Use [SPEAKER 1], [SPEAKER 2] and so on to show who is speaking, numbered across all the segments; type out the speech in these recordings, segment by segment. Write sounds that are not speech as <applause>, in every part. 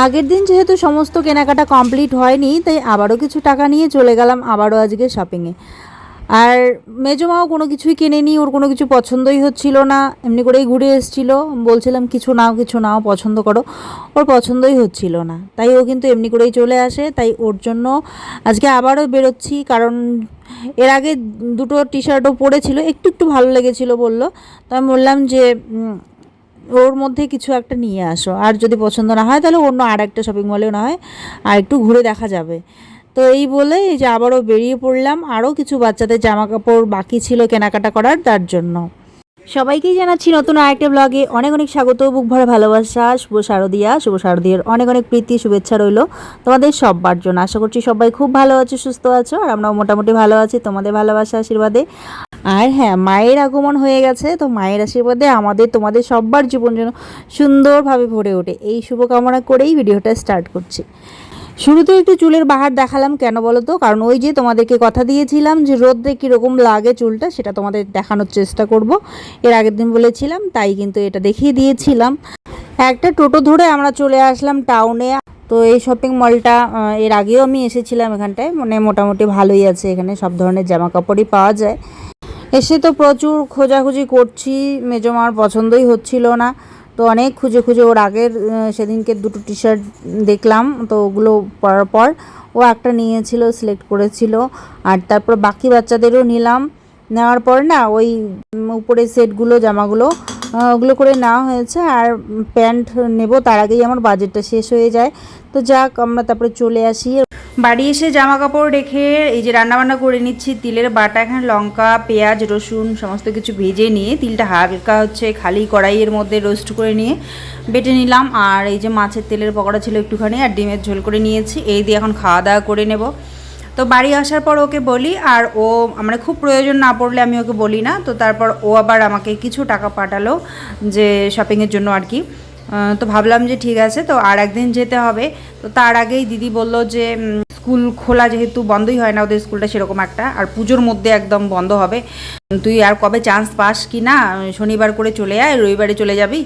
[SPEAKER 1] আগের দিন যেহেতু সমস্ত কেনাকাটা কমপ্লিট হয়নি, তাই আবারও কিছু টাকা নিয়ে চলে গেলাম আবারও আজকে শপিংয়ে আর মেজমাও কোনো কিছুই কেনেনি, ওর কোনো কিছু পছন্দই হচ্ছিল না, এমনি করেই ঘুরে এসেছিল। বলছিলাম, কিছু নাও কিছু নাও, পছন্দ করো। ওর পছন্দই হচ্ছিল না, তাই ও কিন্তু এমনি করেই চলে আসে, তাই ওর জন্য আজকে আবারও বেরোচ্ছি, কারণ এর আগে দুটো টি শার্টও পরেছিল, একটু একটু ভালো লেগেছিল বলল। তো আমি বললাম যে ওর মধ্যে কিছু একটা নিয়ে আসো। আর যদি পছন্দ না হয়, তাহলে অন্য আর একটা শপিং মলেও না হয়, আর একটু ঘুরে দেখা যাবে। তো এই বলে এই যে আবারও বেরিয়ে পড়লাম, আরও কিছু বাচ্চাদের জামা কাপড় বাকি ছিল কেনাকাটা করার, তার জন্য। সবাইকেই জানাচ্ছি নতুন আরেকটা ব্লগে অনেক অনেক স্বাগত, বুক ভরে ভালোবাসা, শুভ শারদিয়া, শুভ শারদিয়ার অনেক অনেক প্রীতি, শুভেচ্ছা রইল তোমাদের সববার জন্য। আশা করছি সবাই খুব ভালো আছো, সুস্থ আছো, আর আমরাও মোটামুটি ভালো আছি, তোমাদের ভালোবাসা, আশীর্বাদে। আর হ্যাঁ মায়ের আগমন হয়ে গেছে, তো মায়ের আশীর্বাদে আমাদের, তোমাদের সববার জীবন যেন সুন্দরভাবে ভরে ওঠে। এই শুভকামনা করেই ভিডিওটা স্টার্ট করছি। শুরুতে একটু চুলের বাহার দেখালাম, কেন বলো তো? কারণ ওই যে তোমাদেরকে কথা দিয়েছিলাম যে রোদ্রে কীরকম লাগে চুলটা, সেটা তোমাদের দেখানোর চেষ্টা করব। এর আগের দিন বলেছিলাম, তাই কিন্তু এটা দেখিয়ে দিয়েছিলাম। একটা টোটো ধরে আমরা চলে আসলাম টাউনে তো এই শপিং মলটা এর আগেও আমি এসেছিলাম এখানটায়। মানে মোটামুটি ভালোই আছে এখানে, সব ধরনের জামা কাপড়ই পাওয়া যায়। এসে তো প্রচুর খোঁজাখুঁজি করছি মেজমার পছন্দই হচ্ছিল না। তো অনেক খুঁজে খুঁজে ওর আগের সেদিনকে দুটো টি শার্ট দেখলাম, তো ওগুলো পরার পর ও একটা নিয়েছিল সিলেক্ট করেছিল, আর তারপর বাকি বাচ্চাদেরও নিলাম। নেওয়ার পর না ওই উপরে সেটগুলো, জামাগুলো ওগুলো করে নেওয়া হয়েছে, আর প্যান্ট নেব, তার আগেই আমার বাজেটটা শেষ হয়ে যায়। তো যাক, আমরা তারপরে চলে আসি। বাড়ি এসে জামা কাপড় রেখে এই যে রান্নাবান্না করে নিচ্ছি, তিলের বাটা, এখানে লঙ্কা, পেঁয়াজ, রসুন সমস্ত কিছু ভেজে নিয়ে তিলটা হালকা হচ্ছে খালি কড়াইয়ের মধ্যে রোস্ট করে নিয়ে বেটে নিলাম। আর এই যে মাছের তেলের পকোড়া ছিল একটুখানি আর ডিমের ঝোল করে নিয়েছি, এই দিয়ে এখন খাওয়া দাওয়া করে নেব। তো বাড়ি আসার পর ওকে বলি, আর ও মানে খুব প্রয়োজন না পড়লে আমি ওকে বলি না। তো তারপর ও আবার আমাকে কিছু টাকা পাঠালো যে শপিংয়ের জন্য আর কি। তো ভাবলাম যে ঠিক আছে, তো আর একদিন যেতে হবে। তো তার আগেই দিদি বলল যে স্কুল খোলা যেহেতু বন্ধই হয় না, ওদের স্কুলটা সেরকম একটা, আর পুজোর মধ্যে একদম বন্ধ হবে। তুই আর কবে চান্স পাস কি না, শনিবার করে চলে আয়, রবিবারে চলে যাবি।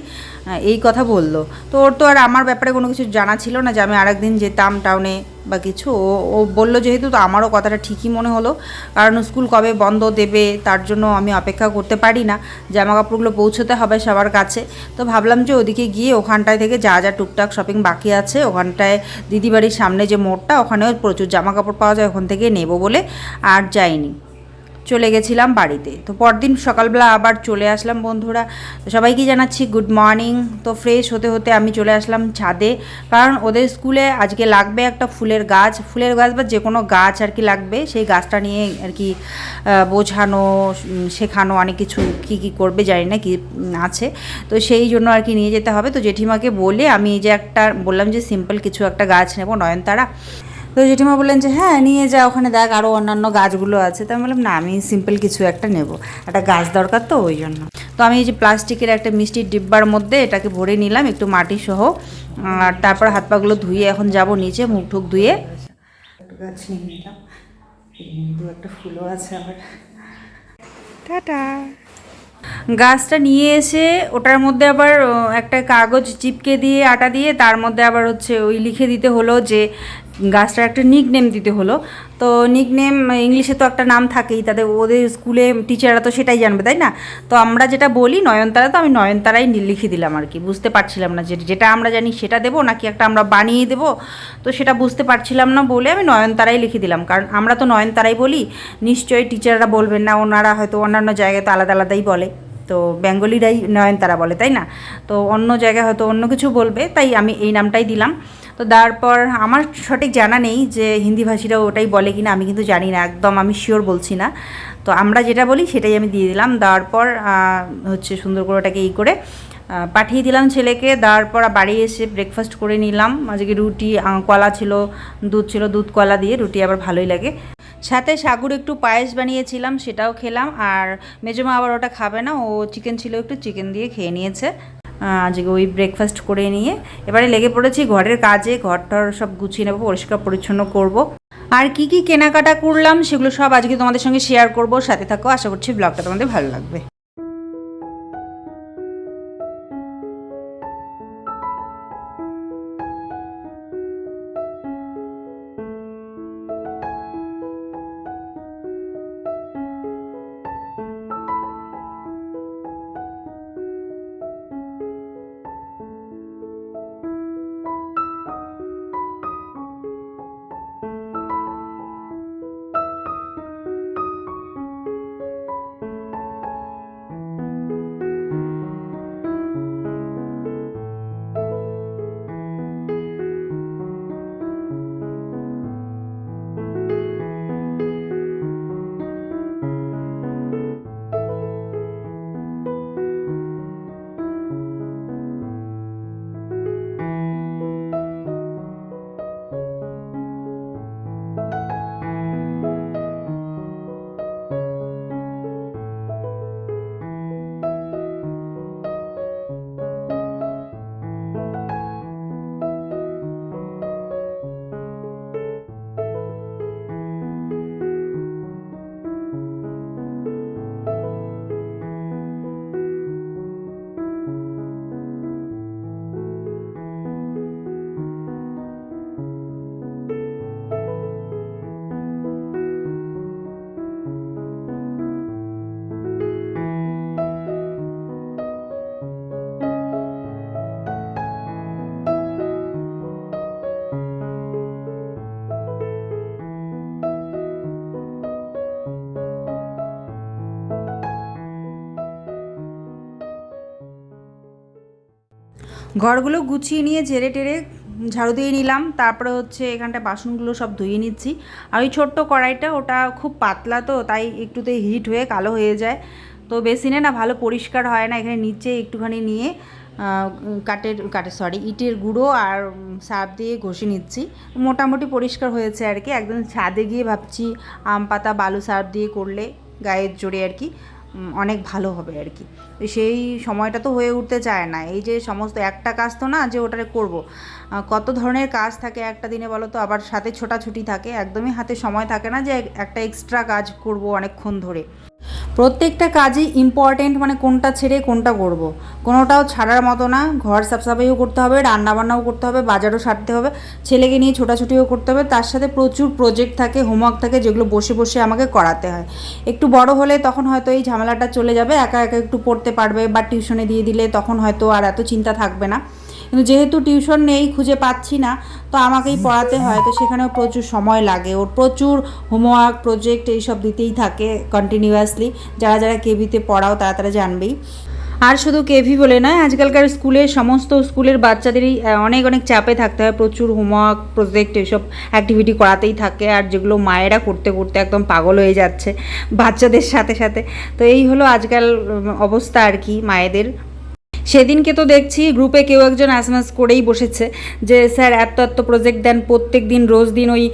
[SPEAKER 1] এই কথা বলল। তো ওর তো আর আমার ব্যাপারে কোনো কিছু জানা ছিল না যে আমি আর একদিন যেতাম টাউনে বা কিছু। ও ও বলল যেহেতু তো আমারও কথাটা ঠিকই মনে হলো, কারণ স্কুল কবে বন্ধ দেবে তার জন্য আমি অপেক্ষা করতে পারি না। জামা কাপড়গুলো পৌঁছতে হবে সবার কাছে। তো ভাবলাম যে ওদিকে গিয়ে ওখানটায় থেকে যা যা টুকটাক শপিং বাকি আছে, ওখানটায় দিদিবাড়ির সামনে যে মোড়টা, ওখানেও প্রচুর জামা কাপড় পাওয়া যায়, ওখান থেকে নেব বলে আর যাইনি। চলে গেছিলাম বাড়িতে। তো পরদিন সকালবেলা আবার চলে আসলাম বন্ধুরা। তো সবাইকে জানাচ্ছি গুড মর্নিং তো ফ্রেশ হতে হতে আমি চলে আসলাম ছাদে। কারণ ওদের স্কুলে আজকে লাগবে একটা ফুলের গাছ। ফুলের গাছ বা যে কোনো গাছ আর কি লাগবে। সেই গাছটা নিয়ে আর কি বোঝানো শেখানো, অনেক কিছু কি কি করবে জানি না কি আছে। তো সেই জন্য আর কি নিয়ে যেতে হবে। তো জেঠিমাকে বলে আমি যে একটা, বললাম যে সিম্পল কিছু একটা গাছ নেব নয়নতারা। তো জেঠিমা বললেন যে হ্যাঁ নিয়ে যা ওখানে দেখ আরও অন্যান্য গাছগুলো আছে। তো আমি বললাম না আমি সিম্পল কিছু একটা নেব। একটা গাছ দরকার তো ওই জন্য। তো আমি এই যে প্লাস্টিকের একটা মিষ্টির ডিব্বার মধ্যে এটাকে ভরে নিলাম একটু মাটি সহ। আর তারপর হাত পাগুলো ধুয়ে এখন যাব নিচে মুখ ঠুক ধুয়ে। গাছ নিয়ে নিলাম। দু একটা ফুলও আছে আবার। টাটা। গাছটা নিয়ে এসে ওটার মধ্যে আবার একটা কাগজ চিপকে দিয়ে আটা দিয়ে তার মধ্যে আবার হচ্ছে ওই লিখে দিতে হলো যে গাছটার একটা নিক নেম দিতে হলো। তো নিক নেম ইংলিশে তো একটা নাম থাকেই তাদের ওদের স্কুলে টিচাররা তো সেটাই জানবে, তাই না? তো আমরা যেটা বলি, নয়নতারা, তো আমি নয়নতারাই লিখে দিলাম আর কি। বুঝতে পারছিলাম না যে যেটা আমরা জানি সেটা দেবো, নাকি একটা আমরা বানিয়ে দেবো? তো সেটা বুঝতে পারছিলাম না বলে আমি নয়নতারাই লিখে দিলাম। কারণ আমরা তো নয়নতারাই বলি, নিশ্চয়ই টিচাররা বলবেন না, ওনারা হয়তো অন্যান্য জায়গায় তো আলাদা আলাদাই বলে। তো বেঙ্গলিরাই নয়নতারা বলে, তাই না? তো অন্য জায়গায় হয়তো অন্য কিছু বলবে, তাই আমি এই নামটাই দিলাম। তো তারপর আমার সঠিক জানা নেই যে হিন্দি ভাষীরা ওটাই বলে কিনা, আমি কিন্তু জানি না, একদম আমি শিওর বলছি না। তো আমরা যেটা বলি সেটাই আমি দিয়ে দিলাম। দেওয়ার পর হচ্ছে সুন্দর করে ওটাকে ই করে পাঠিয়ে দিলাম ছেলেকে। দেওয়ার পর বাড়ি এসে ব্রেকফাস্ট করে নিলাম। আজকে রুটি কলা ছিল, দুধ ছিল, দুধ কলা দিয়ে রুটি আবার ভালোই লাগে। সাথে সাগুর একটু পায়েস বানিয়েছিলাম, সেটাও খেলাম। আর মেজমা আবার ওটা খাবে না, ও চিকেন ছিল, একটু চিকেন দিয়ে খেয়ে নিয়েছে। আজকে ওই ব্রেকফাস্ট করে নিয়ে। এবারে লেগে পড়েছি ঘরের কাজে ঘর টর সব গুছিয়ে নেব, পরিষ্কার পরিচ্ছন্ন করব। আর কি কি কেনাকাটা করলাম, সেগুলো সব আজকে তোমাদের সঙ্গে শেয়ার করব। সাথে থাকো, আশা করছি ব্লগটা তোমাদের ভালো লাগবে। ঘরগুলো গুছিয়ে নিয়ে ঝেড়ে টেরে ঝাড়ু দিয়ে নিলাম। তারপরে হচ্ছে এখানটা বাসনগুলো সব ধুয়ে নিচ্ছি। আর ওই ছোট্ট কড়াইটা ওটা খুব পাতলা তো তাই একটুতে হিট হয়ে কালো হয়ে যায়। তো বেসিনে না ভালো পরিষ্কার হয় না এখানে নিচে একটুখানি নিয়ে আহ, কাঠের কাঠের সরি ইটের গুঁড়ো আর সার্ফ দিয়ে ঘষে নিচ্ছি। মোটামুটি পরিষ্কার হয়েছে আর কি। একদম ছাদে গিয়ে ভাবছি আম পাতা বালু সার্ফ দিয়ে করলে গায়ের জোরে আর কি। অনেক ভালো হবে আর কি। সেই সময়টা তো হয়ে উঠতে চায় না। এই যে সমস্ত একটা কাজ তো না যে ওটারে করব। কত ধরনের কাজ থাকে একটা দিনে বলো তো? আবার সাথে ছোটাছুটি থাকে। একদমই হাতে সময় থাকে না যে একটা এক্সট্রা কাজ করব অনেকক্ষণ ধরে। প্রত্যেকটা কাজই ইম্পর্টেন্ট মানে কোনটা ছেড়ে কোনটা করব। কোনোটাও ছাড়ার মতো না। ঘর সাফসাফাইও করতে হবে, রান্নাবান্নাও করতে হবে, বাজারও সারতে হবে, ছেলেকে নিয়ে ছোটাছুটিও করতে হবে। তার সাথে প্রচুর প্রজেক্ট থাকে হোমওয়ার্ক থাকে যেগুলো বসে বসে আমাকে করাতে হয়। একটু বড় হলে তখন হয়তো এই ঝামেলাটা চলে যাবে। একা একা একটু পড়তে পারবে বা টিউশনে দিয়ে দিলে তখন হয়তো আর এত চিন্তা থাকবে না। কিন্তু যেহেতু টিউশন নেই, খুঁজে পাচ্ছি না, তো আমাকেই পড়াতে হয়। তো সেখানেও প্রচুর সময় লাগে। ওর প্রচুর হোমওয়ার্ক প্রজেক্ট এইসব দিতেই থাকে কন্টিনিউয়াসলি যারা যারা কেভিতে পড়াও, তারা তারা জানবেই। আর শুধু কেভি বলে নয়, আজকালকার স্কুলের সমস্ত স্কুলের বাচ্চাদেরই অনেক অনেক চাপে থাকতে হয়। প্রচুর হোমওয়ার্ক প্রজেক্ট এসব অ্যাক্টিভিটি করাতেই থাকে আর যেগুলো মায়েরা করতে করতে একদম পাগল হয়ে যাচ্ছে বাচ্চাদের সাথে সাথে। তো এই হলো আজকাল অবস্থা আর কি মায়েদের। সেদিনকে তো দেখছি গ্রুপে কেউ একজন এসএমএস করেই বসেছে যে, স্যার, এত এত প্রজেক্ট দেন, প্রত্যেক দিন, রোজ দিন ওই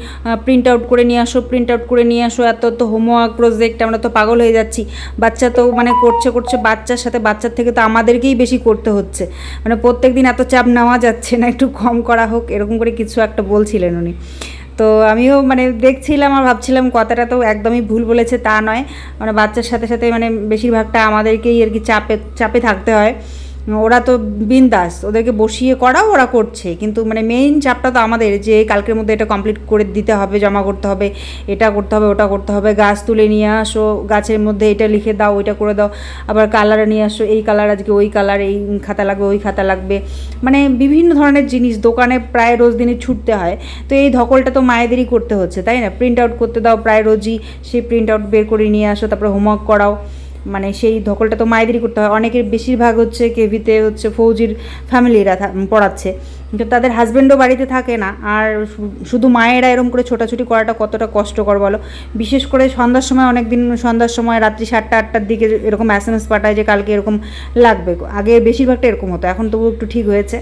[SPEAKER 1] প্রিন্ট আউট করে নিয়ে আসো প্রিন্ট আউট করে নিয়ে আসো, এত এত হোমওয়ার্ক প্রজেক্ট আমরা তো পাগল হয়ে যাচ্ছি। বাচ্চা তো মানে করছে করছে, বাচ্চার সাথে, বাচ্চার থেকে তো আমাদেরকেই বেশি করতে হচ্ছে। মানে প্রত্যেক দিন এত চাপ নেওয়া যাচ্ছে না, একটু কম করা হোক, এরকম করে কিছু একটা বলছিলেন উনি। তো আমিও মানে দেখছিলাম আর ভাবছিলাম কথাটা তো একদমই ভুল বলেছে তা নয়। মানে বাচ্চার সাথে সাথে মানে বেশিরভাগটা আমাদেরকেই আর কি চাপে চাপে থাকতে হয়। ওরা তো বিন্দাস, ওদেরকে বসিয়ে করাও ওরা করছে। কিন্তু মানে মেইন চাপটা তো আমাদের যে কালকের মধ্যে এটা কমপ্লিট করে দিতে হবে, জমা করতে হবে, এটা করতে হবে, ওটা করতে হবে, গাছ তুলে নিয়ে আসো, গাছের মধ্যে এটা লিখে দাও, ওইটা করে দাও, আবার কালার নিয়ে আসো, এই কালার আজকে ওই কালার এই খাতা লাগবে, ওই খাতা লাগবে। মানে বিভিন্ন ধরনের জিনিস দোকানে প্রায় রোজ দিনই ছুটতে হয়। তো এই ধকলটা তো মায়েদেরই করতে হচ্ছে, তাই না? প্রিন্ট আউট করতে দাও, প্রায় রোজই সেই প্রিন্ট আউট বের করে নিয়ে আসো, তারপরে হোমওয়ার্ক করাও। মানে সেই ধকলটা তো মায়েদেরই করতে হয়। অনেকের বেশিরভাগ হচ্ছে কেভিতে হচ্ছে ফৌজির ফ্যামিলিরা পড়াচ্ছে। কিন্তু তাদের হাজব্যান্ডও বাড়িতে থাকে না। আর শুধু মায়েরা এরকম করে ছোটাছুটি করাটা কতটা কষ্টকর বলো? বিশেষ করে সন্ধ্যার সময় অনেক দিন সন্ধ্যার সময় রাত্রি সাতটা, আটটার দিকে এরকম এস এম এস পাঠায় যে কালকে এরকম লাগবে। আগে বেশিরভাগটা এরকম হতো। এখন তবু একটু ঠিক হয়েছে।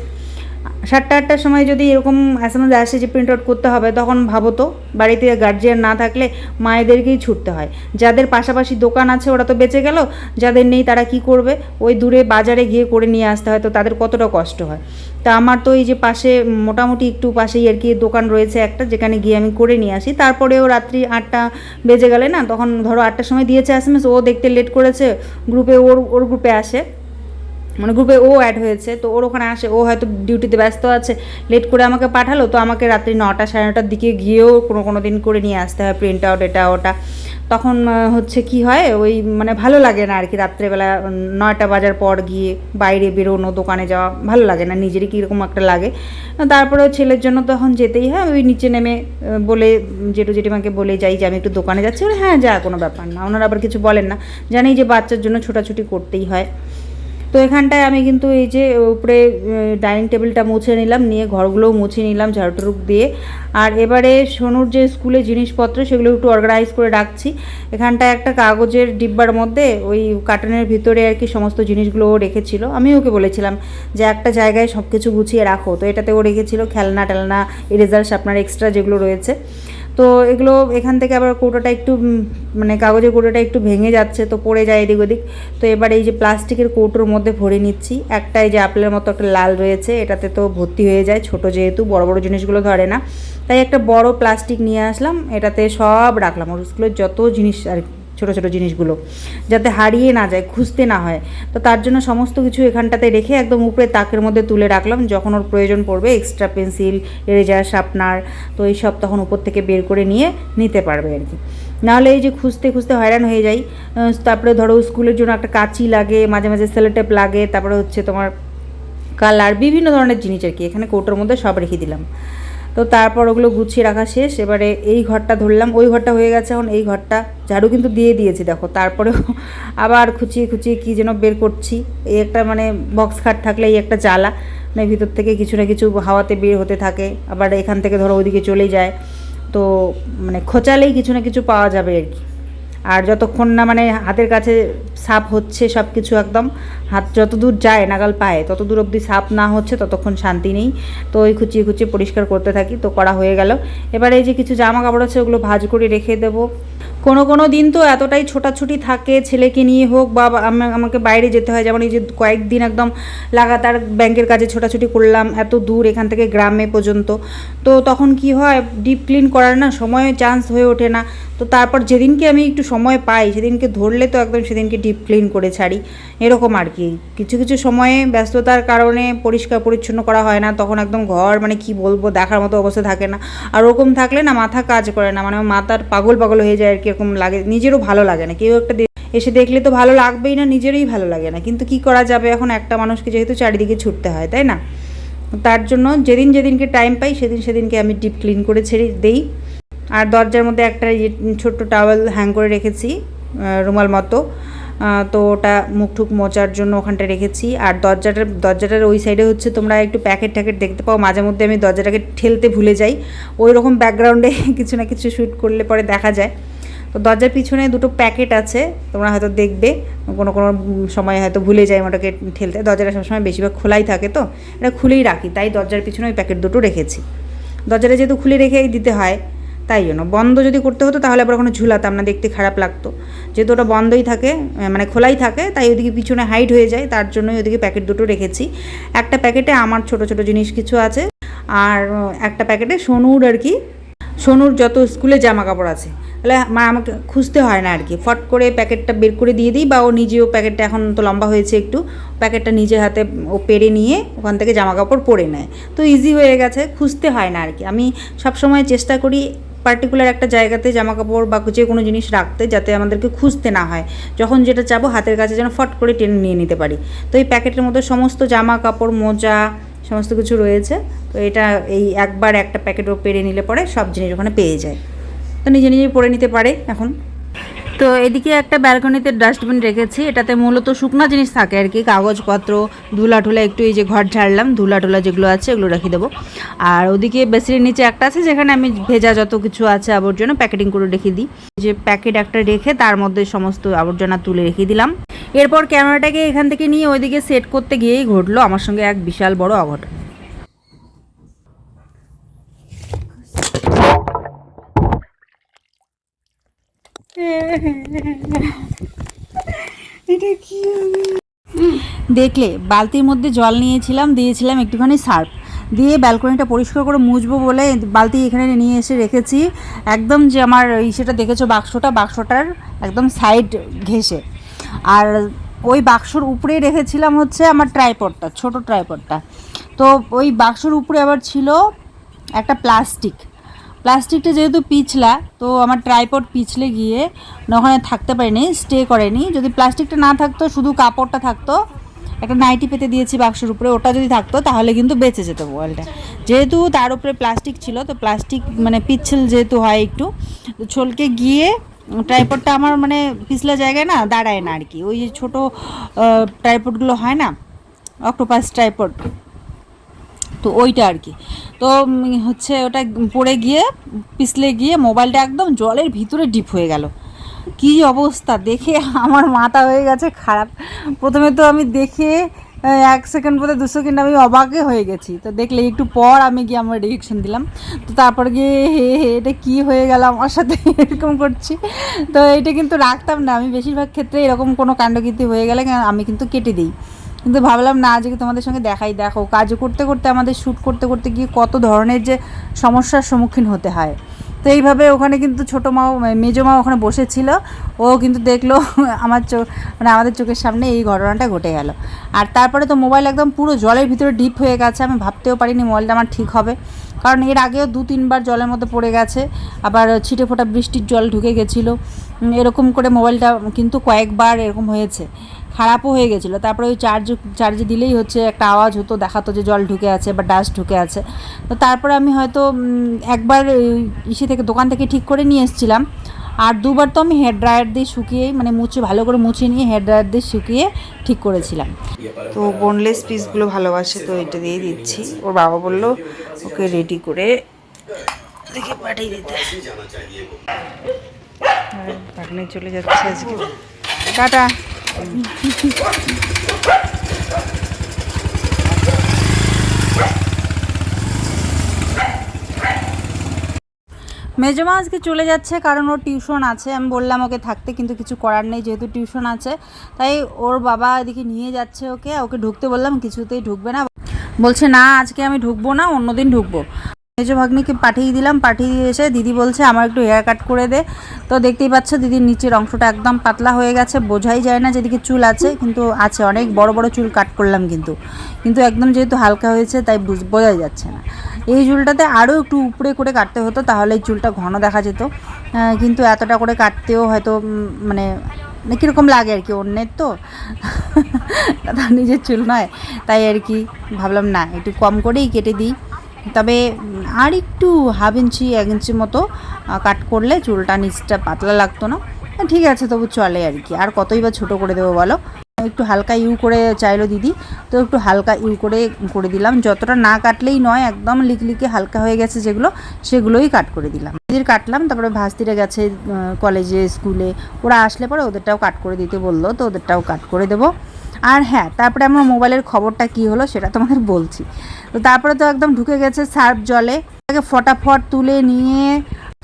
[SPEAKER 1] সাতটা আটটার সময় যদি এরকম এস এম এস আসে যে প্রিন্ট আউট করতে হবে, তখন ভাবো তো, বাড়িতে গার্জিয়ান না থাকলে মায়েদেরকেই ছুটতে হয়। যাদের পাশাপাশি দোকান আছে, ওরা তো বেঁচে গেল, যাদের নেই তারা কি করবে? ওই দূরে বাজারে গিয়ে করে নিয়ে আসতে হয়, তো তাদের কতটা কষ্ট হয়? তা আমার তো এই যে পাশে মোটামুটি একটু পাশেই আর কি দোকান রয়েছে একটা, যেখানে গিয়ে আমি করে নিয়ে আসি। তারপরেও রাত্রি আটটা বেজে গেলে না, তখন ধরো আটটার সময় দিয়েছে এস ও দেখতে লেট করেছে গ্রুপে ওর ওর গ্রুপে আসে। মানে গ্রুপে ও অ্যাড হয়েছে, তো ওর ওখানে আসে, ও হয়তো ডিউটিতে ব্যস্ত আছে লেট করে আমাকে পাঠালো, তো আমাকে রাত্রি নটা সাড়ে নটার দিকে গিয়েও কোনো কোনো দিন করে নিয়ে আসতে হয় প্রিন্ট আউট এটা ওটা। তখন হচ্ছে কি হয়, ওই মানে ভালো লাগে না আর কি রাত্রেবেলা নয়টা বাজার পর গিয়ে বাইরে বেরোনো, দোকানে যাওয়া, ভালো লাগে না, নিজেরই কীরকম একটা লাগে। তারপরে ছেলের জন্য তখন যেতেই হয়, ওই নিচে নেমে বলে, জেঠু জেঠিমাকে বলে যাই, যে আমি একটু দোকানে যাচ্ছি হ্যাঁ যা, কোনো ব্যাপার না। ওনারা আবার কিছু বলেন না। জানি যে বাচ্চার জন্য ছোটাছুটি করতেই হয়। তো এখানটায় আমি কিন্তু এই যে উপরে ডাইনিং টেবিলটা মুছে নিলাম, নিয়ে ঘরগুলোও মুছে নিলাম ঝাড়ুটুরুক দিয়ে। আর এবারে সোনুর যে স্কুলে জিনিসপত্র, সেগুলো একটু অর্গানাইজ করে রাখছি। এখানটায় একটা কাগজের ডিব্বার মধ্যে ওই কার্টনের ভিতরে আর কি সমস্ত জিনিসগুলো ও রেখেছিল। আমি ওকে বলেছিলাম যে, একটা জায়গায় সব কিছু গুছিয়ে রাখো। তো এটাতে ও রেখেছিল খেলনা টেলনা ইরেজার আপনার এক্সট্রা যেগুলো রয়েছে। তো এগুলো এখান থেকে আবার কৌটোটা একটু মানে কাগজের কৌটোটা একটু ভেঙে যাচ্ছে, তো পড়ে যায় এদিক ওদিক। তো এবার এই যে প্লাস্টিকের কৌটোর মধ্যে ভরে নিচ্ছি। একটা এই যে আপেলের মতো একটা লাল রয়েছে, এটাতে তো ভর্তি হয়ে যায় ছোট যেহেতু, বড় বড় জিনিসগুলো ধরে না। তাই একটা বড় প্লাস্টিক নিয়ে আসলাম, এটাতে সব রাখলাম। ওর স্কুলের যত জিনিস আর ছোটো ছোটো জিনিসগুলো যাতে হারিয়ে না যায়, খুঁজতে না হয়। তো তার জন্য সমস্ত কিছু এখানটাতে রেখে একদম উপরে তাকের মধ্যে তুলে রাখলাম। যখন ওর প্রয়োজন পড়বে এক্সট্রা পেন্সিল এরেজার শার্পনার তো এই সব তখন উপর থেকে বের করে নিয়ে নিতে পারবে আর কি। নাহলে এই যে খুঁজতে খুঁজতে হয়রান হয়ে যাই। তারপরে ধরো স্কুলের জন্য একটা কাঁচি লাগে, মাঝে মাঝে সেলোটেপ লাগে, তারপরে হচ্ছে তোমার কালার বিভিন্ন ধরনের জিনিস আর কি। এখানে কৌটোর মধ্যে সব রেখে দিলাম। তো তারপর ওগুলো গুছিয়ে রাখা শেষ। এবারে এই ঘরটা ধরলাম। ওই ঘরটা হয়ে গেছে এখন এই ঘরটা। ঝাড়ু কিন্তু দিয়ে দিয়েছি, দেখো। তারপরেও <laughs> আবার খুচিয়ে খুচিয়ে কী যেন বের করছি। এই একটা মানে বক্স খাট থাকলে এই একটা জ্বালা। মানে ভিতর থেকে কিছু না কিছু হাওয়াতে বের হতে থাকে। আবার এখান থেকে ধরো ওইদিকে চলে যায়। তো মানে খোঁচালেই কিছু না কিছু পাওয়া যাবে আর কি। আর যতক্ষণ না মানে হাতের কাছে সাপ হচ্ছে সব কিছু একদম, হাত যত দূর যায় নাগাল পায় তত দূর অবধি সাপ না হচ্ছে ততক্ষণ শান্তি নেই। তো ওই খুচিয়ে খুচিয়ে পরিষ্কার করতে থাকি, তো করা হয়ে গেল। এবারে এই যে কিছু জামা কাপড় আছে ওগুলো ভাজ করে রেখে দেবো। কোনো কোনো দিন তো এতটাই ছোটাছুটি থাকে, ছেলেকে নিয়ে হোক বা আমা- আমাকে বাইরে যেতে হয়। যেমন এই যে কয়েকদিন একদম লাগাতার ব্যাংকের কাজে ছোটাছুটি করলাম, এত দূর এখান থেকে গ্রামে পর্যন্ত। তো তখন কি হয়, ডিপ ক্লিন করার না সময় চান্স হয়ে ওঠে না। তো তারপর যেদিনকে আমি একটু সময় পাই, সেদিনকে ধরলে তো একদম সেদিনকে ডিপ ক্লিন করে ছাড়ি। এরকম আর কি। কিছু কিছু সময়ে ব্যস্ততার কারণে পরিষ্কার পরিচ্ছন্ন করা হয় না। তখন একদম ঘর মানে কি বলব, দেখার মতো অবস্থা থাকে না। আর ওরকম থাকলে না মাথা কাজ করে না। মানে মাথার পাগল পাগল হয়ে যায় আর কি। এরকম লাগে, নিজেরও ভালো লাগে না। কেউ একটা এসে দেখলে তো ভালো লাগবেই না, নিজেরই ভালো লাগে না। কিন্তু কি করা যাবে এখন? একটা মানুষকে যেহেতু চারিদিকে ছুটতে হয়, তাই না? তার জন্য যেদিন যেদিনকে টাইম পাই, সেদিন সেদিনকে আমি ডিপ ক্লিন করে ছেড়ে দেই। আর দরজার মধ্যে একটা ছোট্ট টাওয়েল হ্যাং করে রেখেছি রুমাল মতো। তো ওটা মুখ টুক মোচার জন্য ওখানটা রেখেছি। আর দরজাটার দরজাটার ওই সাইডে হচ্ছে তোমরা একটু প্যাকেট ট্যাকেট দেখতে পাও। মাঝে মধ্যে আমি দরজাটাকে ঠেলতে ভুলে যাই। ওই রকম ব্যাকগ্রাউন্ডে <laughs> কিছু না কিছু শ্যুট করলে পরে দেখা যায়। তো দরজার পিছনে দুটো প্যাকেট আছে, তোমরা হয়তো দেখবে। কোনো কোনো সময় হয়তো ভুলে যাই ওটাকে ঠেলতে। দরজাটা সবসময় বেশিরভাগ খোলাই থাকে তো, এটা খুলেই রাখি। তাই দরজার পিছনে ওই প্যাকেট দুটো রেখেছি। দরজাটা যেহেতু খুলে রেখেই দিতে হয়, তাই জন্য। বন্ধ যদি করতে হতো, তাহলে আবার ওখানে ঝুলাতাম না, দেখতে খারাপ লাগতো। যেহেতু ওটা বন্ধই থাকে মানে খোলাই থাকে, তাই ওদিকে পিছনে হাইট হয়ে যায়, তার জন্যই ওদিকে প্যাকেট দুটো রেখেছি। একটা প্যাকেটে আমার ছোট ছোট জিনিস কিছু আছে, আর একটা প্যাকেটে সোনুর আর কি, সোনুর যত স্কুলে জামা কাপড় আছে তাহলে মা আমাকে খুঁজতে হয় না আর কি ফট করে প্যাকেটটা বের করে দিয়ে দিই বা ও নিজেও প্যাকেটটা এখন তো লম্বা হয়েছে একটু, প্যাকেটটা নিজে হাতে ও পেরে নিয়ে ওখান থেকে জামা কাপড় পরে নেয়। তো ইজি হয়ে গেছে, খুঁজতে হয় না আর কি আমি সবসময় চেষ্টা করি পার্টিকুলার একটা জায়গাতে জামা কাপড় বা যে কোনো জিনিস রাখতে যাতে আমাদেরকে খুঁজতে না হয়। যখন যেটা চাবো হাতের কাছে যেন ফট করে টেনে নিয়ে নিতে পারি। তো এই প্যাকেটের মধ্যে সমস্ত জামা কাপড় মোজা সমস্ত কিছু রয়েছে। তো এটা এই একবার একটা প্যাকেটও পেরে নিলে পরে সব জিনিস ওখানে পেয়ে যায়। তো নিজে নিজে পরে নিতে পারে এখন। তো এদিকে একটা ব্যালকনিতে ডাস্টবিন রেখেছি, এটাতে মূলত শুকনো জিনিস থাকে আর কি, কাগজপত্র ধুলা টুলা একটু এই যে ঘর ঝাড়লাম ধুলা টুলা যেগুলো আছে এগুলো রেখে দেবো। আর ওদিকে বেসিনের নিচে একটা আছে, যেখানে আমি ভেজা যত কিছু আছে আবর্জনা প্যাকেটিং করে রেখে দিই। যে প্যাকেট একটা রেখে তার মধ্যে সমস্ত আবর্জনা তুলে রেখে দিলাম। এরপর ক্যামেরাটাকে এখান থেকে নিয়ে ওইদিকে সেট করতে গিয়েই ঘটলো আমার সঙ্গে এক বিশাল বড় অঘটন। দেখলে, বালতির মধ্যে জল নিয়েছিলাম, দিয়েছিলাম একটুখানি সার্ফ। দিয়ে ব্যালকনিটা পরিষ্কার করে মুছবো বলে বালতি এখানে নিয়ে এসে রেখেছি। একদম যে আমার সেটা দেখেছ বাক্সটা, বাক্সটার একদম সাইড ঘেসে আর ওই বাক্সর উপরে রেখেছিলাম হচ্ছে আমার ট্রাইপডটা, ছোট ট্রাইপডটা। তো ওই বাক্সর উপরে আবার ছিল একটা প্লাস্টিক। প্লাস্টিকটা যেহেতু পিছলা, তো আমার ট্রাইপড পিছলে গিয়ে ওখানে থাকতে পারিনি, স্টে করেনি যদি প্লাস্টিকটা না থাকতো, শুধু কাপড়টা থাকতো, একটা নাইটি পেতে দিয়েছি বাক্সের উপরে, ওটা যদি থাকতো, তাহলে কিন্তু বেঁচে যেত মোবাইলটা যেহেতু তার উপরে প্লাস্টিক ছিল, তো প্লাস্টিক মানে পিচ্ছিল যেহেতু হয় একটু ছলকে গিয়ে ট্রাইপডটা আমার মানে পিছলা জায়গায় না দাঁড়ায় না আর কি। ওই যে ছোটো ট্রাইপডগুলো হয় না, অক্টোপাস ট্রাইপড তো ওইটা আর কি। তো হচ্ছে ওটা পড়ে গিয়ে, পিছলে গিয়ে মোবাইলটা একদম জলের ভিতরে ডিপ হয়ে গেল। কি অবস্থা? দেখে আমার মাথা হয়ে গেছে খারাপ। প্রথমে তো আমি দেখে এক সেকেন্ড পরে দু সেকেন্ড আমি অবাকে হয়ে গেছি। তো দেখলে একটু পর আমি গিয়ে আমার রিয়েকশন দিলাম। তো তারপর গিয়ে হে হে, এটা কি হয়ে গেল আমার সাথে? <laughs> এরকম করছি। তো এটা কিন্তু রাখতাম না। আমি বেশিরভাগ ক্ষেত্রে এরকম কোনো কাণ্ডকীর্তি হয়ে গেলে আমি কিন্তু কেটে দিই। কিন্তু ভাবলাম, না, আজকে তোমাদের সঙ্গে দেখাই, দেখো। কাজ করতে করতে, আমাদের শ্যুট করতে করতে গিয়ে কত ধরনের যে সমস্যার সম্মুখীন হতে হয়। তো এইভাবে ওখানে কিন্তু ছোটো মাও মেজো মা ওখানে বসেছিল। ও কিন্তু দেখল <laughs> আমার চোখ মানে আমাদের চোখের সামনে এই ঘটনাটা ঘটে গেল। আর তারপরে তো মোবাইল একদম পুরো জলের ভিতরে ডিপ হয়ে গেছে। আমি ভাবতেও পারিনি মোবাইলটা আমার ঠিক হবে। কারণ এর আগেও দু, তিনবার জলের মধ্যে পড়ে গেছে। আবার ছিটে ফোটা বৃষ্টির জল ঢুকে গেছিল। এরকম করে মোবাইলটা কিন্তু কয়েকবার এরকম হয়েছে। খারাপও হয়ে গেছিল। তারপরে ওই চার্জ চার্জে দিলেই হচ্ছে একটা আওয়াজ হতো দেখাতো যে জল ঢুকে আছে বা ডাস্ট ঢুকে আছে। তো তারপরে আমি হয়তো একবার ওই ইসে থেকে দোকান থেকে ঠিক করে নিয়ে এসেছিলাম। আর দুবার তো আমি হেয়ার ড্রায়ার দিয়ে শুকিয়ে মানে মুছে ভালো করে মুছে নিয়ে হেয়ার ড্রায়ার দিয়ে শুকিয়ে ঠিক করেছিলাম।
[SPEAKER 2] তো বোনলেস পিসগুলো ভালোবাসে তো এটা দিয়ে দিচ্ছি। ওর বাবা বলল ওকে রেডি করে দেখে পাঠিয়ে দিতে। চলে যাচ্ছে আজকে। টাটা।
[SPEAKER 1] মেজমা আজকে চলে যাচ্ছে, কারণ ওর টিউশন আছে। আমি বললাম ওকে থাকতে, কিন্তু কিছু করার নেই, যেহেতু টিউশন আছে। তাই ওর বাবা এদিকে নিয়ে যাচ্ছে ওকে। ওকে ঢুকতে বললাম, কিছুতেই ঢুকবে না। বলছে, না, আজকে আমি ঢুকবো না, অন্যদিন ঢুকবো। মেজো ভাগ্নিকে পাঠিয়ে দিলাম, পাঠিয়ে দিয়ে এসে দিদি বলছে, আমার একটু হেয়ার কাট করে দে। তো দেখতেই পাচ্ছ দিদির নিচের অংশটা একদম পাতলা হয়ে গেছে, বোঝাই যায় না যেদিকে চুল আছে, কিন্তু আছে, অনেক বড় বড় চুল কাট করলাম কিন্তু। কিন্তু একদম যেহেতু হালকা হয়েছে, তাই বুঝ- বোঝাই যাচ্ছে না। এই চুলটাতে আরও একটু উপরে করে কাটতে হতো, তাহলে এই চুলটা ঘন দেখা যেত। কিন্তু এতটা করে কাটতেও হয়তো মানে মানে কীরকম লাগে আর কি, অন্যের <laughs> তো। নিজের চুল নয়, তাই আর কি ভাবলাম, না, একটু কম করেই কেটে দিই। তবে আর একটু হাফ ইঞ্চি এক ইঞ্চি মতো কাট করলে চুলটা নিচটা পাতলা লাগতো না। ঠিক আছে, তবু চলে আর কি। আর কতই বা ছোটো করে দেবো বলো? একটু হালকা ইউ করে চাইলো দিদি, তো একটু হালকা ইউ করে করে দিলাম। যতটা না কাটলেই নয়, একদম লিকলিকে হালকা হয়ে গেছে যেগুলো, সেগুলোই কাট করে দিলাম। দিদির কাটলাম, তারপরে ভাস্তিরা গেছে কলেজে স্কুলে ওরা আসলে পরে ওদেরটাও কাট করে দিতে বলল, তো ওদেরটাও কাট করে দেবো। আর হ্যাঁ তারপরে আমার মোবাইলের খবরটা কি হলো সেটা তোমাদের বলছি। তো তারপরে তো একদম ঢুকে গেছে সার্ফ জলে। ওটাকে ফটাফট তুলে নিয়ে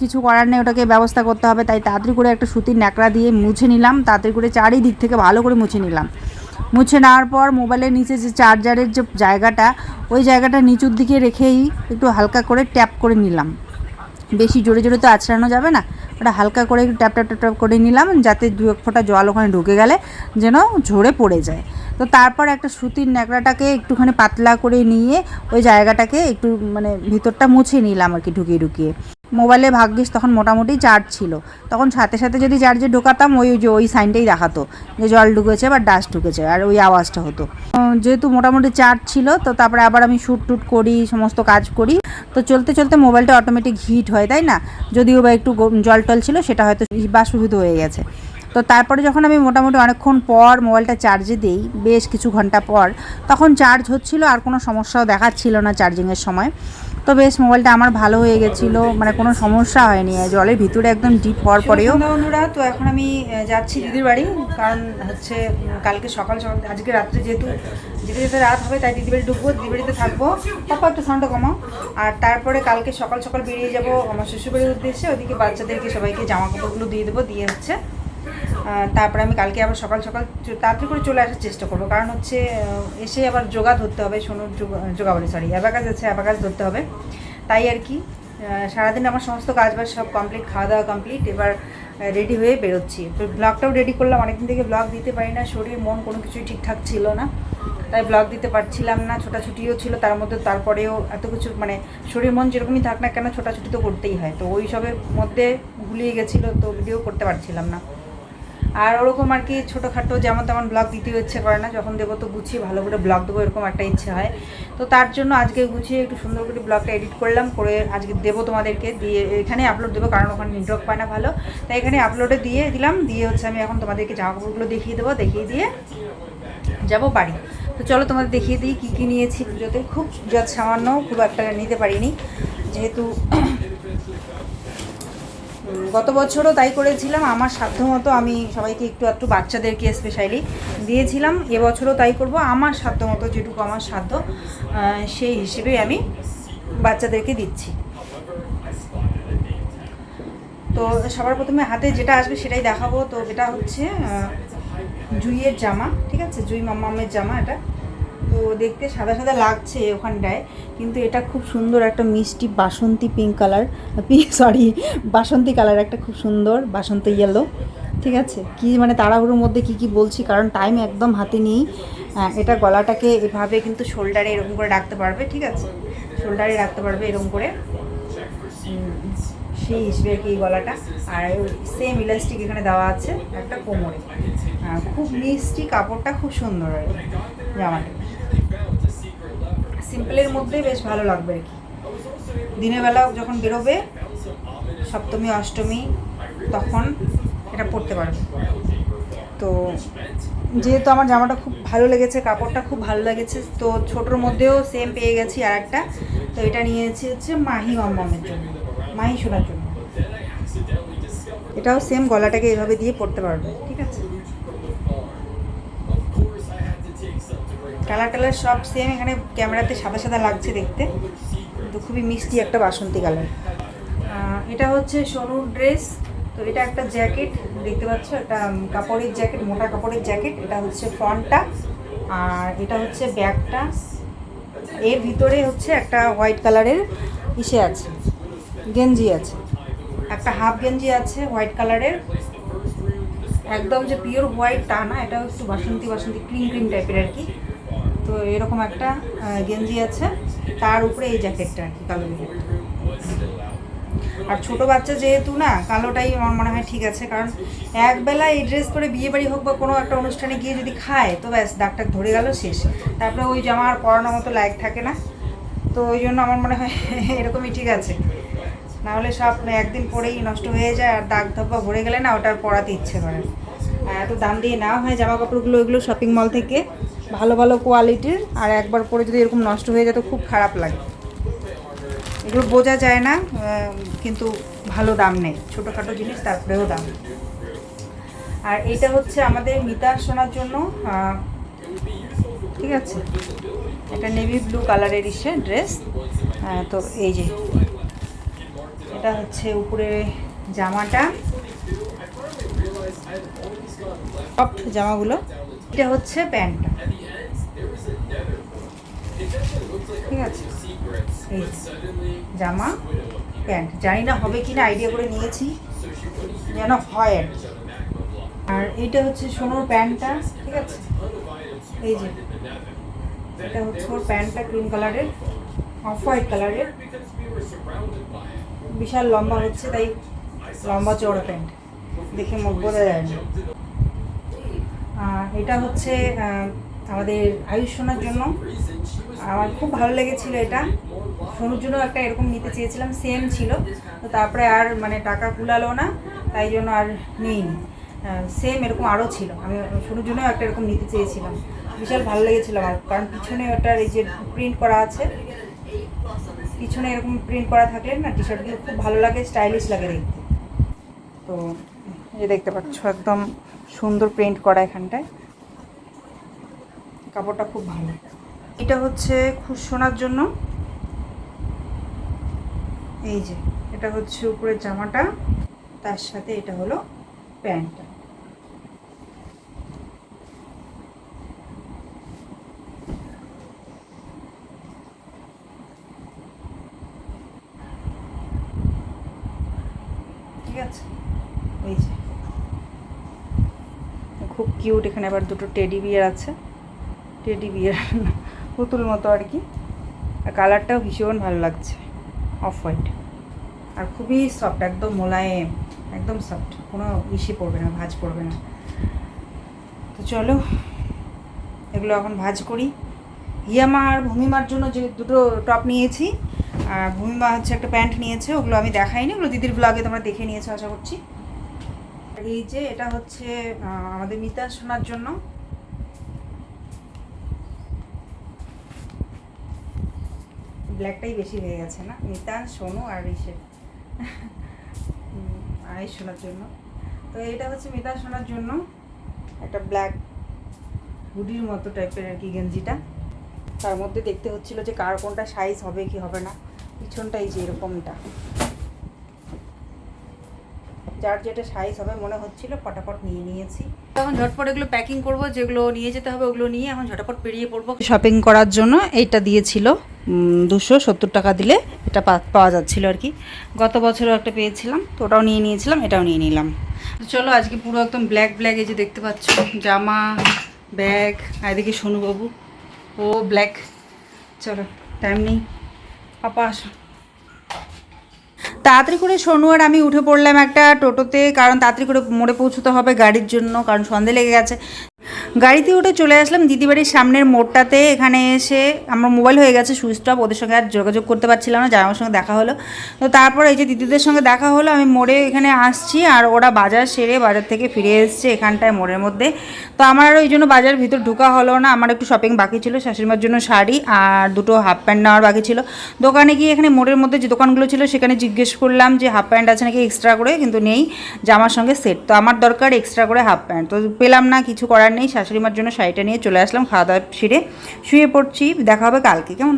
[SPEAKER 1] কিছু করার নেই, ওটাকে ব্যবস্থা করতে হবে। তাই তাড়াতাড়ি করে একটা সুতির ন্যাকড়া দিয়ে মুছে নিলাম। তাড়াতাড়ি করে চারিদিক থেকে ভালো করে মুছে নিলাম। মুছে নেওয়ার পর মোবাইলের নিচে যে চার্জারের যে জায়গাটা, ওই জায়গাটা নিচুর দিকে রেখেই একটু হালকা করে ট্যাপ করে নিলাম। বেশি জোরে জোরে তো আছড়ানো যাবে না। ওটা হালকা করে ট্যাপ ট্যাপ ট্যাপ করে নিলাম যাতে দু এক ফোঁটা জল ওখানে ঢুকে গেলে যেন ঝরে পড়ে যায়। তো তারপর একটা সুতির ন্যাকড়াটাকে একটুখানি পাতলা করে নিয়ে ওই জায়গাটাকে একটু মানে ভিতরটা মুছে নিলাম আর কি ঢুকিয়ে ঢুকিয়ে। মোবাইলে ভাগ্যিস তখন মোটামুটি চার্জ ছিল। তখন সাথে সাথে যদি চার্জে ঢোকাতাম, ওই যে ওই সাইনটাই দেখাতো, যে জল ঢুকেছে বা ডাস্ট ঢুকেছে, আর ওই আওয়াজটা হতো। যেহেতু মোটামুটি চার্জ ছিল, তো তারপরে আবার আমি শ্যুট টুট করি, সমস্ত কাজ করি। তো চলতে চলতে মোবাইলটা অটোমেটিক হিট হয়, তাই না? যদিও বা একটু জল টল ছিল, সেটা হয়তো বা বাষ্পীভূত হয়ে গেছে। তো তারপরে যখন আমি মোটামুটি অনেকক্ষণ পর মোবাইলটা চার্জে দিই, বেশ কিছু ঘণ্টা পর, তখন চার্জ হচ্ছিল, আর কোনো সমস্যাও দেখাচ্ছিল না চার্জিংয়ের সময়। তো বেশ মোবাইলটা আমার ভালো হয়ে গেছিল মানে কোনো সমস্যা হয়নি জলের ভিতরে একদম ডিপ হওয়ার পরেও।
[SPEAKER 2] বন্ধুরা তো এখন আমি যাচ্ছি দিদির বাড়ি কারণ হচ্ছে কালকে সকাল সকাল আজকে রাত্রে যেহেতু যেতে যেতে রাত হবে তাই দিদি বাড়ি ঢুকবো দিদি বাড়িতে থাকব। পাপা একটু সাউন্ডটা কমাও। আর তারপরে কালকে সকাল সকাল বেরিয়ে যাব আমার শ্বশুরবাড়ির উদ্দেশ্যে ওদিকে বাচ্চাদেরকে সবাইকে জামা কাপড়গুলো দিয়ে দেবো দিয়ে হচ্ছে তারপরে আমি কালকে আবার সকাল সকাল তাড়াতাড়ি করে চলে আসার চেষ্টা করব। কারণ হচ্ছে এসে আবার যোগা ধরতে হবে সোনুর যোগা বলি সরি অ্যাবাকাস আছে অ্যাবাকাস ধরতে হবে। তাই আর কি সারাদিন আমার সমস্ত কাজ বাজ সব কমপ্লিট খাওয়া দাওয়া কমপ্লিট এবার রেডি হয়ে বেরোচ্ছি। ব্লগটাও রেডি করলাম, অনেকদিন থেকে ব্লগ দিতে পারি না, শরীর, মন কোনো কিছুই ঠিকঠাক ছিল না। তাই ব্লগ দিতে পারছিলাম না, ছোটাছুটিও ছিল, তার মধ্যে তারপরেও এত কিছু মানে শরীর, মন যেরকমই থাক না কেন, ছোটাছুটি তো করতেই হয়। তো ওই সবের মধ্যে গুলিয়ে গেছিল, তো ভিডিও করতে পারছিলাম না। আর ওরকম আর কি ছোটোখাটো যেমন তেমন ব্লগ দিতে ইচ্ছে করে না, যখন দেবো তো গুছিয়ে ভালো করে ব্লগ দেবো, এরকম একটা ইচ্ছে হয়। তো তার জন্য আজকে গুছিয়ে একটু সুন্দর করে ব্লগটা এডিট করলাম, করে আজকে দেবো তোমাদেরকে, দিয়ে এখানে আপলোড দেবো, কারণ ওখানে নেটওয়ার্ক পায় না ভালো। তাই এখানে আপলোডে দিয়ে দিলাম, দিয়ে হচ্ছে আমি এখন তোমাদেরকে জামা কাপড়গুলো দেখিয়ে দেবো, দেখিয়ে দিয়ে যাব বাড়ি। তো চলো তোমাদের দেখিয়ে দিই কী কী নিয়েছি পুজোতে। খুব যত সামান্য, খুব একটা নিতে পারিনি, যেহেতু গত বছরও তাই করেছিলাম। আমার সাধ্য মতো আমি সবাইকে একটু একটু বাচ্চাদেরকে স্পেশালি দিয়েছিলাম। এবছরও তাই করব। আমার সাধ্য মতো যেটুকু আমার সাধ্য সেই হিসেবে আমি বাচ্চাদেরকে দিচ্ছি। তো সবার প্রথমে হাতে যেটা আসবে সেটাই দেখাবো। তো এটা হচ্ছে জুইয়ের জামা, ঠিক আছে? জুই মাম্মামের জামা এটা। তো দেখতে সাদা সাদা লাগছে ওখানটায় কিন্তু এটা খুব সুন্দর একটা মিষ্টি বাসন্তী পিঙ্ক কালার সরি বাসন্তী কালার একটা খুব সুন্দর বাসন্তী ইয়েলো ঠিক আছে? কি মানে তাড়াহুড়োর মধ্যে কি কি বলছি কারণ টাইম একদম হাতে নেই। আহ, এটা গলাটাকে এভাবে কিন্তু শোল্ডারে এরকম করে রাখতে পারবে ঠিক আছে? শোল্ডারে রাখতে পারবে এরকম করে। সেই হিসেবে কি গলাটা। আর সেম ইলাস্টিক এখানে দেওয়া আছে একটা কোমরে। খুব মিষ্টি কাপড়টা খুব সুন্দর আর জামাটা। সিম্পলের মধ্যেই বেশ ভালো লাগবে আর কি। দিনের বেলা যখন বেরোবে, সপ্তমী, অষ্টমী, তখন এটা পরতে পারবে। তো যেহেতু আমার জামাটা খুব ভালো লেগেছে, কাপড়টা খুব ভালো লেগেছে, তো ছোটোর মধ্যেও সেম পেয়ে গেছি আর একটা তো এটা নিয়েছি হচ্ছে মাহি মামের জন্য, মাহি শোনার জন্য। এটাও সেম গলাটাকে এভাবে দিয়ে পরতে পারবে, ঠিক আছে? কালার টালার সব সেম এখানে ক্যামেরাতে সাদা সাদা লাগছে দেখতে। তো খুবই মিষ্টি একটা বাসন্তী কালার। এটা হচ্ছে সোনুর ড্রেস তো এটা একটা জ্যাকেট দেখতে পাচ্ছ? একটা কাপড়ের জ্যাকেট মোটা কাপড়ের জ্যাকেট এটা হচ্ছে ফ্রন্টটা আর এটা হচ্ছে ব্যাগটা এর ভিতরে হচ্ছে একটা হোয়াইট কালারের ইসে আছে। গেঞ্জি আছে। একটা হাফ গেঞ্জি আছে হোয়াইট কালারের একদম যে পিওর হোয়াইট তা না এটা একটু বাসন্তী বাসন্তী ক্রিম ক্রিম টাইপের আর কি। তো এরকম একটা গেঞ্জি আছে। তার উপরে এই জ্যাকেটটা আর কি, কালো জ্যাকেটটা আর ছোট বাচ্চা যেহেতু না, কালোটাই আমার মনে হয় ঠিক আছে। কারণ একবেলা এই ড্রেস পরে বিয়ে বাড়ি হোক বা কোনো একটা অনুষ্ঠানে গিয়ে যদি খায়, তো ব্যাস ডাক্তার ধরে গেল, শেষ। তারপরে ওই জামা আর পরানোর মতো লাইক থাকে না। তো ওই জন্য আমার মনে হয় <laughs> এরকমই ঠিক আছে। নাহলে সব একদিন পরেই নষ্ট হয়ে যায়, আর দাগ ধব্বা ভরে গেলে না, ওটা আর পরাতে ইচ্ছে করে এত দাম দিয়ে নেওয়া হয় জামা কাপড়গুলো ওইগুলো শপিং মল থেকে। ভালো ভালো কোয়ালিটির আর একবার পরে যদি এরকম নষ্ট হয়ে যায় তো খুব খারাপ লাগে। এগুলো বোঝা যায় না কিন্তু ভালো দাম নেই। ছোটোখাটো জিনিস, তারপরেও দাম। আর এটা হচ্ছে আমাদের মিতা শোনার জন্য ঠিক আছে? এটা নেভি ব্লু কালারের ইসে ড্রেস তো এই যে। এটা হচ্ছে উপরে জামাটা। সফট জামাগুলো। এটা হচ্ছে প্যান্টটা ঠিক আছে? এই জামা, প্যান্ট। জানি না হবে কি না আইডিয়া করে নিয়েছি। যেন হয়। আর আর এইটা হচ্ছে সোনোর প্যান্টটা, ঠিক আছে? এই যে, এটা হচ্ছে ওর প্যান্টটা ক্রিম কালারের, অফ হোয়াইট কালারের। বিশাল লম্বা হচ্ছে, তাই লম্বা চওড়া প্যান্ট। দেখে মুখ বোঝা যায় না। এটা হচ্ছে আমাদের আয়ুষ সোনার জন্য। আমার খুব ভালো লেগেছিল এটা। সোনুর জন্য একটা এরকম নিতে চেয়েছিলাম সেম ছিল। তো তারপরে আর মানে টাকা কুলালো না, তাই জন্য আর নিইনি। সেম এরকম আরও ছিল। আমি সোনুর জন্য একটা এরকম নিতে চেয়েছিলাম। বিশাল ভালো লেগেছিল আমার, কারণ পিছনে ওটার এই যে প্রিন্ট করা আছে, পিছনে এরকম প্রিন্ট করা থাকলে না টি শার্টগুলো খুব ভালো লাগে স্টাইলিশ লাগে দেখতে। তো যে দেখতে পাচ্ছ, একদম সুন্দর প্রিন্ট করা এখানটায়। কাপড়টা খুব ভালো। এটা হচ্ছে খুশোনার জন্য। এই যে, এটা হচ্ছে উপরের জামাটা, তার সাথে এটা হলো প্যান্টটা। ঠিক আছে? এই যে। খুব কিউট এখানে আবার দুটো টেডি বিয়ার আছে। Teddy bear. পুতুল মতো আর কি। আর কালারটাও ভীষণ ভালো লাগছে। অফ হোয়াইট আর খুবই সফট একদম মোলায়েম, একদম সফট কোনো ইসে পড়বে না, ভাজ পড়বে না। তো চলো, এগুলো এখন ভাজ করি। হিয়ামা আর ভূমিমার জন্য যে দুটো টপ নিয়েছি, আর ভূমিমা হচ্ছে একটা প্যান্ট নিয়েছে, ওগুলো আমি দেখাইনি, ওগুলো দিদির ব্লগে তোমরা দেখে নিয়েছো, আশা করছি। এই যে, এটা হচ্ছে আমাদের মিতা শোনার জন্য। ব্ল্যাকটাই বেশি হয়ে গেছে না? নিতান, সোনু আর ইসে আড়াই শোনার জন্য। তো এটা হচ্ছে মিতা শোনার জন্য একটা ব্ল্যাক হুডির মতো টাইপের আর কি গেঞ্জিটা। তার মধ্যে দেখতে হচ্ছিল যে কার কোনটা সাইজ হবে কি হবে না। পিছনটাই যে এরকমটা। যার যেটা সাইজ হবে মনে হচ্ছিল ফটাফট নিয়ে নিয়েছি। এখন ঝটপট এগুলো প্যাকিং করব যেগুলো নিয়ে যেতে হবে ওগুলো নিয়ে এখন ঝটপট পেরিয়ে পড়ব। শপিং করার জন্য এইটা দিয়েছিল দুশো সত্তর টাকা দিলে এটা পা- পাওয়া যাচ্ছিল আর কি। গত বছরও একটা পেয়েছিলাম তো ওটাও নিয়ে নিয়েছিলাম এটাও নিয়ে নিলাম। চলো আজকে পুরো একদম ব্ল্যাক ব্ল্যাক এই যে দেখতে পাচ্ছ জামা ব্যাগ আর এদিকে সোনুবাবু ও ব্ল্যাক চলো টাইম নেই। পাপা আসো। তাড়াতাড়ি করে সোনু আর আমি উঠে পড়লাম একটা টোটোতে, কারণ তাড়াতাড়ি করে মোড়ে পৌঁছতে হবে গাড়ির জন্য, কারণ সন্ধে লেগে গেছে। গাড়িতে উঠে চলে আসলাম। দিদিবাড়ির সামনের মোড়টাতে এখানে এসে আমার মোবাইল হয়ে গেছে, সুইচ অফ ওদের সঙ্গে আর যোগাযোগ করতে পারছিলাম না আমার সঙ্গে দেখা হলো। তো তারপর এই যে দিদিদের সঙ্গে দেখা হলো, আমি মোড়ে এখানে আসছি আর ওরা বাজার সেরে বাজার থেকে ফিরে এসছে এখানটায় মোড়ের মধ্যে। তো আমার ওই জন্য বাজার ভিতর ঢোকা হলো না, আমার একটু শপিং বাকি ছিল, শাশুড়িমার জন্য শাড়ি আর দুটো হাফ প্যান্ট নেওয়ার বাকি ছিল। দোকানে গিয়ে এখানে মোড়ের মধ্যে যে দোকানগুলো ছিল, সেখানে জিজ্ঞেস করলাম যে হাফ প্যান্ট আছে নাকি এক্সট্রা করে, কিন্তু নেই, জামার সঙ্গে সেট তো আমার দরকার এক্সট্রা করে হাফ প্যান্ট তো পেলাম না, কিছু করার নেই শাশুড়িমার জন্য শাড়িটা নিয়ে চলে আসলাম, খাওয়া দাওয়া সেরে শুয়ে পড়ছি, দেখা হবে কালকে, কেমন?